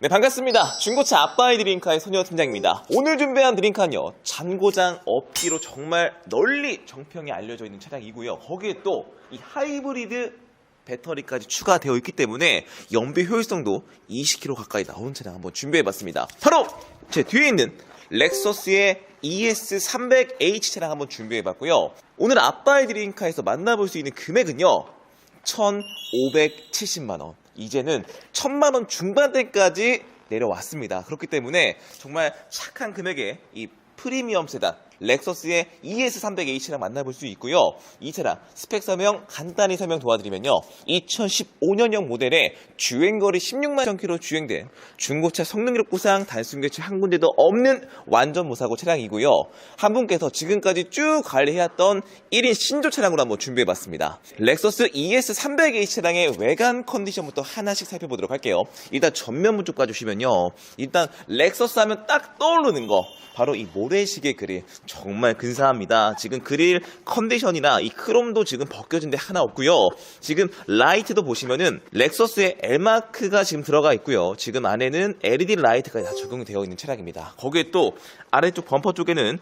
네, 반갑습니다. 중고차 아빠의 드림카의 소녀 팀장입니다. 오늘 준비한 드림카는요, 잔고장 없기로 정말 널리 정평이 알려져 있는 차량이고요. 거기에 또 이 하이브리드 배터리까지 추가되어 있기 때문에 연비 효율성도 20km 가까이 나오는 차량 한번 준비해봤습니다. 바로 제 뒤에 있는 렉서스의 ES300H 차량 한번 준비해봤고요. 오늘 아빠의 드림카에서 만나볼 수 있는 금액은요, 1,570만원. 이제는 1,000만원 중반대까지 내려왔습니다. 그렇기 때문에 정말 착한 금액에 이 프리미엄 세단 렉서스의 ES300H랑 만나볼 수 있고요. 이 차량 스펙 설명 간단히 설명 도와드리면요. 2015년형 모델에 주행거리 16만 km 주행된 중고차 성능 기록 부상 단순 교체 한 군데도 없는 완전 무사고 차량이고요. 한 분께서 지금까지 쭉 관리해왔던 1인 신조 차량으로 한번 준비해봤습니다. 렉서스 ES300H 차량의 외관 컨디션부터 하나씩 살펴보도록 할게요. 일단 전면부 쪽 봐주시면요. 일단 렉서스 하면 딱 떠오르는 거 바로 이 모래시계 그릴 정말 근사합니다. 지금 그릴 컨디션이나 이 크롬도 지금 벗겨진 데 하나 없고요. 지금 라이트도 보시면은 렉서스의 L마크가 지금 들어가 있고요. 지금 안에는 LED 라이트가 다 적용이 되어 있는 차량입니다. 거기에 또 아래쪽 범퍼 쪽에는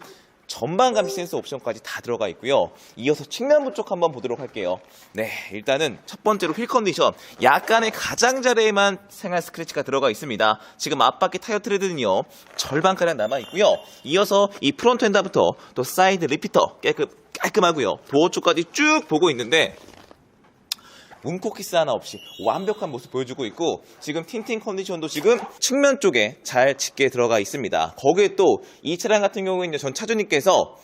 전방 감시 센서 옵션까지 다 들어가 있고요. 이어서 측면부 쪽 한번 보도록 할게요. 네, 일단은 첫 번째로 휠 컨디션. 약간의 가장자리에만 생활 스크래치가 들어가 있습니다. 지금 앞바퀴 타이어 트레드는요, 절반가량 남아 있고요. 이어서 이 프론트 엔다부터 또 사이드 리피터 깨끗, 깔끔하고요. 도어 쪽까지 쭉 보고 있는데 문콕키스 하나 없이 완벽한 모습 보여주고 있고 지금 틴팅 컨디션도 지금 측면 쪽에 잘 짙게 들어가 있습니다. 거기에 또 이 차량 같은 경우에는 전 차주님께서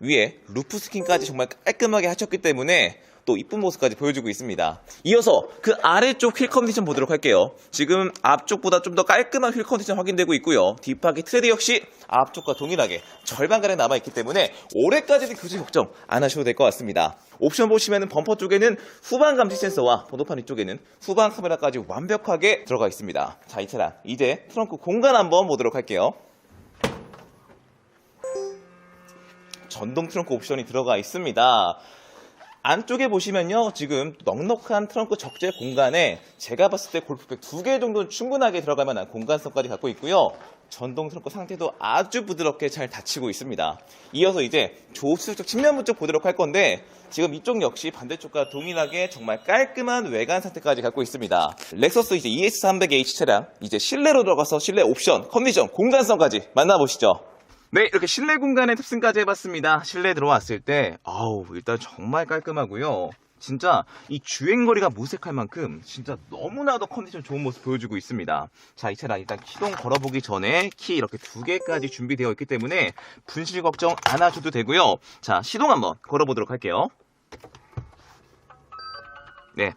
위에 루프 스킨까지 정말 깔끔하게 하셨기 때문에 또 이쁜 모습까지 보여주고 있습니다. 이어서 그 아래쪽 휠 컨디션 보도록 할게요. 지금 앞쪽보다 좀 더 깔끔한 휠 컨디션 확인되고 있고요. 뒷바퀴 트레드 역시 앞쪽과 동일하게 절반가량 남아있기 때문에 올해까지는 교체 걱정 안 하셔도 될 것 같습니다. 옵션 보시면 범퍼 쪽에는 후방 감시 센서와 번호판 위쪽에는 후방 카메라까지 완벽하게 들어가 있습니다. 자, 이 차량 이제 트렁크 공간 한번 보도록 할게요. 전동 트렁크 옵션이 들어가 있습니다. 안쪽에 보시면요, 지금 넉넉한 트렁크 적재 공간에 제가 봤을 때 골프백 두 개 정도는 충분하게 들어갈 만한 공간성까지 갖고 있고요. 전동 트렁크 상태도 아주 부드럽게 잘 닫히고 있습니다. 이어서 이제 조수석 측면부 쪽 보도록 할 건데 지금 이쪽 역시 반대쪽과 동일하게 정말 깔끔한 외관 상태까지 갖고 있습니다. 렉서스 이제 ES300H 차량 이제 실내로 들어가서 실내 옵션, 컨디션, 공간성까지 만나보시죠. 네, 이렇게 실내 공간의 탑승까지 해봤습니다. 실내 들어왔을 때, 아우, 일단 정말 깔끔하고요. 진짜 이 주행거리가 무색할 만큼 진짜 너무나도 컨디션 좋은 모습 보여주고 있습니다. 자, 이 차량 일단 시동 걸어보기 전에 키 이렇게 두 개까지 준비되어 있기 때문에 분실 걱정 안 하셔도 되고요. 자, 시동 한번 걸어보도록 할게요. 네.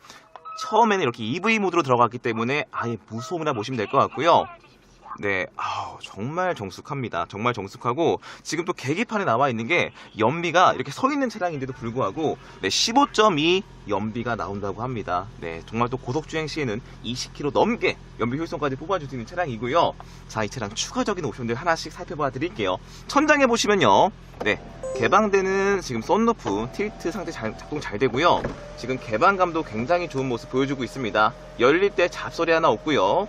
처음에는 이렇게 EV 모드로 들어갔기 때문에 아예 무소음이라 보시면 될 것 같고요. 네, 아우, 정말 정숙합니다. 정말 정숙하고, 지금 또 계기판에 나와 있는 게, 연비가 이렇게 서 있는 차량인데도 불구하고, 네, 15.2 연비가 나온다고 합니다. 네, 정말 또 고속주행 시에는 20km 넘게 연비 효율성까지 뽑아줄 수 있는 차량이고요. 자, 이 차량 추가적인 옵션들 하나씩 살펴봐 드릴게요. 천장에 보시면요. 네, 개방되는 지금 썬루프, 틸트 상태 잘, 작동 잘 되고요. 지금 개방감도 굉장히 좋은 모습 보여주고 있습니다. 열릴 때 잡소리 하나 없고요.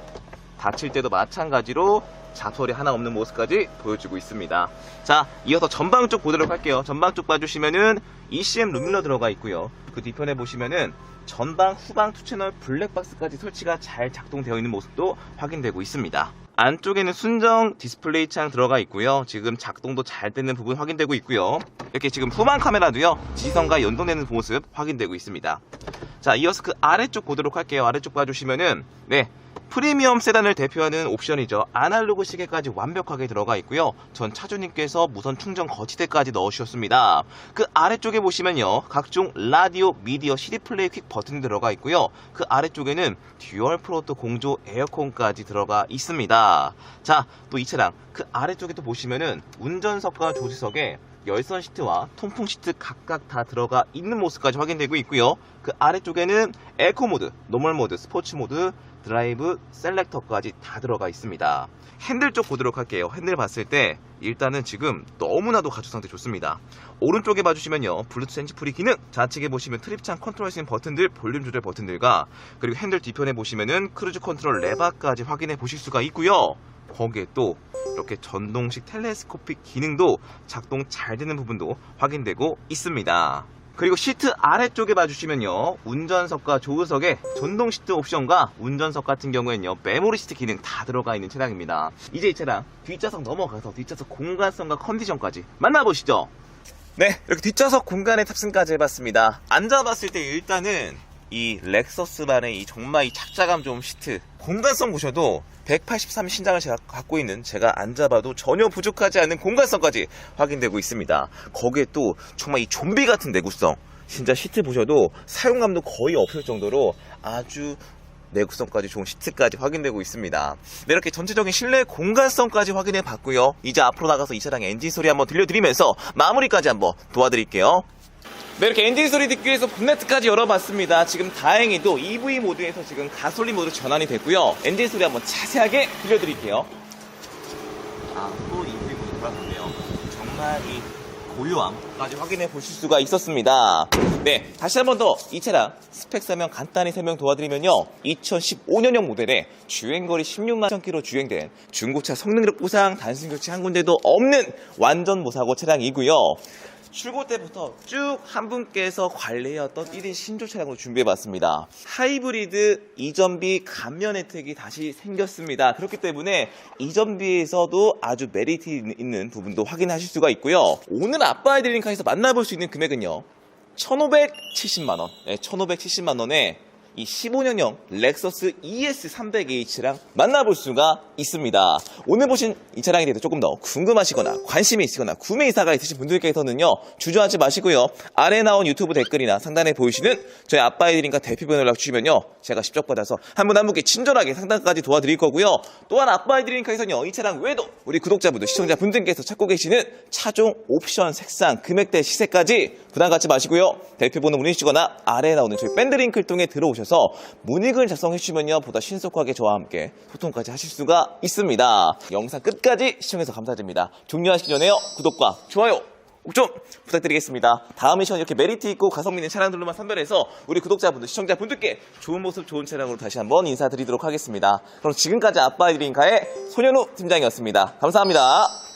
닫힐 때도 마찬가지로 잡소리 하나 없는 모습까지 보여주고 있습니다. 자, 이어서 전방 쪽 보도록 할게요. 전방 쪽 봐주시면은 ECM 룸밀러 들어가 있고요. 그 뒤편에 보시면은 전방, 후방 투 채널 블랙박스까지 설치가 잘 작동되어 있는 모습도 확인되고 있습니다. 안쪽에는 순정 디스플레이 창 들어가 있고요. 지금 작동도 잘 되는 부분 확인되고 있고요. 이렇게 지금 후방 카메라도요. 지선과 연동되는 모습 확인되고 있습니다. 자, 이어서 그 아래쪽 보도록 할게요. 아래쪽 봐주시면은 네, 프리미엄 세단을 대표하는 옵션이죠. 아날로그 시계까지 완벽하게 들어가 있고요. 전 차주님께서 무선 충전 거치대까지 넣으셨습니다. 그 아래쪽에 보시면요. 각종 라디오, 미디어, CD 플레이 퀵 버튼이 들어가 있고요. 그 아래쪽에는 듀얼 프로토 공조 에어컨까지 들어가 있습니다. 자, 또 이 차량 그 아래쪽에 또 보시면은 운전석과 조수석에 열선 시트와 통풍 시트 각각 다 들어가 있는 모습까지 확인되고 있고요. 그 아래쪽에는 에코 모드, 노멀 모드, 스포츠 모드, 드라이브 셀렉터까지 다 들어가 있습니다. 핸들 쪽 보도록 할게요. 핸들 봤을 때 일단은 지금 너무나도 가죽 상태 좋습니다. 오른쪽에 봐주시면요. 블루투스 핸즈프리 기능, 좌측에 보시면 트립창 컨트롤 수 있는 버튼들, 볼륨 조절 버튼들과 그리고 핸들 뒤편에 보시면은 크루즈 컨트롤 레바까지 확인해 보실 수가 있고요. 거기에 또 이렇게 전동식 텔레스코픽 기능도 작동 잘 되는 부분도 확인되고 있습니다. 그리고 시트 아래쪽에 봐주시면요. 운전석과 조수석에 전동 시트 옵션과 운전석 같은 경우에는요. 메모리 시트 기능 다 들어가 있는 차량입니다. 이제 이 차량 뒷좌석 넘어가서 뒷좌석 공간성과 컨디션까지 만나보시죠. 네 이렇게 뒷좌석 공간에 탑승까지 해봤습니다. 앉아봤을 때 일단은 이 렉서스만의 이 정말 이 착자감 좋은 시트 공간성 보셔도 183 신장을 제가 갖고 있는 제가 앉아봐도 전혀 부족하지 않는 공간성까지 확인되고 있습니다. 거기에 또 정말 이 좀비 같은 내구성 진짜 시트 보셔도 사용감도 거의 없을 정도로 아주 내구성까지 좋은 시트까지 확인되고 있습니다. 네, 이렇게 전체적인 실내 공간성까지 확인해 봤고요. 이제 앞으로 나가서 이 차량의 엔진 소리 한번 들려드리면서 마무리까지 한번 도와드릴게요. 네, 이렇게 엔진 소리 듣기 위해서 본네트까지 열어봤습니다. 지금 다행히도 EV 모드에서 지금 가솔린 모드로 전환이 됐고요. 엔진 소리 한번 자세하게 들려드릴게요. 아, 또 EV 모드 돌아갔네요. 정말 이 고요함까지 확인해 보실 수가 있었습니다. 네, 다시 한 번 더 이 차량 스펙 설명 간단히 설명 도와드리면요. 2015년형 모델에 주행거리 16만 1000km 주행된 중고차 성능력 보상 단순 교체 한 군데도 없는 완전 무사고 차량이고요. 출고 때부터 쭉 한 분께서 관리해왔던 1인 신조 차량으로 준비해봤습니다. 하이브리드 이전비 감면 혜택이 다시 생겼습니다. 그렇기 때문에 이전비에서도 아주 메리트 있는 부분도 확인하실 수가 있고요. 오늘 아빠의 드링카에서 만나볼 수 있는 금액은요. 1,570만원. 네, 1,570만원에 이 15년형 렉서스 ES300H랑 만나볼 수가 있습니다. 오늘 보신 이 차량에 대해서 조금 더 궁금하시거나 관심이 있으거나 구매 의사가 있으신 분들께서는요 주저하지 마시고요. 아래 나온 유튜브 댓글이나 상단에 보이시는 저희 아빠의 드림과 대표번호 연락 주시면요 제가 직접 받아서 한 분 한 분께 친절하게 상담까지 도와드릴 거고요. 또한 아빠의 드림카에서는요 이 차량 외에도 우리 구독자분들 시청자분들께서 찾고 계시는 차종 옵션 색상 금액대 시세까지 부담 갖지 마시고요. 대표번호 문의 주시거나 아래에 나오는 저희 밴드 링크를 통해 들어오셔서 문의글 작성해 주시면요 보다 신속하게 저와 함께 소통까지 하실 수가 있습니다 영상 끝까지 시청해서 감사드립니다 종료하시기 전에요 구독과 좋아요 꼭 좀 부탁드리겠습니다. 다음 미션 이렇게 메리트 있고 가성비 있는 차량들로만 선별해서 우리 구독자분들, 시청자분들께 좋은 모습, 좋은 차량으로 다시 한번 인사드리도록 하겠습니다. 그럼 지금까지 아빠의 드림카의 소년우 팀장이었습니다. 감사합니다.